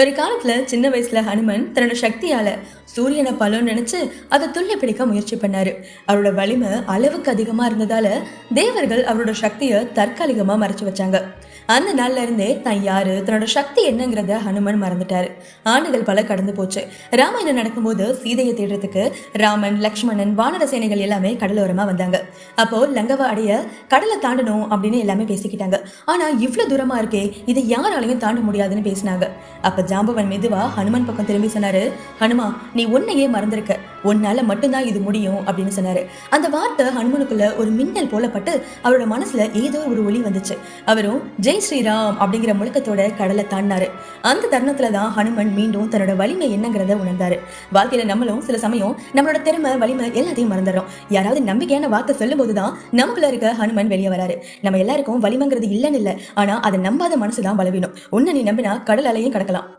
ஒரு காலத்துல சின்ன வயசுல ஹனுமன் தன்னோட சக்தியால சூரியனை பலம் நினைச்சு அதை துள்ளி பிடிக்க முயற்சி பண்ணாரு. அவரோட வலிமை அளவுக்கு அதிகமா இருந்ததால தேவர்கள் அவரோட சக்தியை தற்காலிகமா மறைச்சு வச்சாங்க. அந்த நாள்ல இருந்தே தான் யாரு தன்னோட சக்தி என்னங்கிறத ஹனுமன் மறந்துட்டாரு. ஆண்டுகள் பல கடந்து போச்சு. ராமாயணம் நடக்கும்போது சீதையை தேடுறதுக்கு ராமன் லக்ஷ்மணன் வானர சேனைகள் எல்லாமே கடலோரமா வந்தாங்க. அப்போ லங்கவா அடைய கடலை தாண்டணும் அப்படின்னு எல்லாமே பேசிக்கிட்டாங்க. ஆனா இவ்வளவு தூரமா இருக்கே இதை யாராலையும் தாண்ட முடியாதுன்னு பேசினாங்க. அப்ப ஜாம்பவன் மெதுவா ஹனுமன் பக்கம் திரும்பி சொன்னாரு ஹனுமா நீ உன்னையே மறந்திருக்க. உன்னால மட்டும்தான் இது முடியும் அப்படின்னு சொன்னாரு. அந்த வார்த்தை ஹனுமனுக்குள்ள ஒரு மின்னல் போலப்பட்டு அவரோட மனசுல ஏதோ ஒரு ஒளி வந்துச்சு. அவரும் ஜெய் ஸ்ரீராம் அப்படிங்கிற முழக்கத்தோட கடலை தாண்டினாரு. அந்த தருணத்துல தான் ஹனுமன் மீண்டும் தன்னோட வலிமை என்னங்கிறத உணர்ந்தாரு. வாழ்க்கையில நம்மளும் சில சமயம் நம்மளோட திறமை வலிமை எல்லாத்தையும் மறந்துடுறோம். யாராவது நம்பிக்கையான வார்த்தை சொல்லும் போதுதான் நமக்குள்ள இருக்க ஹனுமன் வெளியே வராரு. நம்ம எல்லாருக்கும் வலிமைங்கிறது இல்லைன்னு இல்லை. ஆனா அதை நம்பாத மனசுதான் பலவீனம். உன்னை நீ நம்பினா கடல் அலையும் கடக்கலாம்.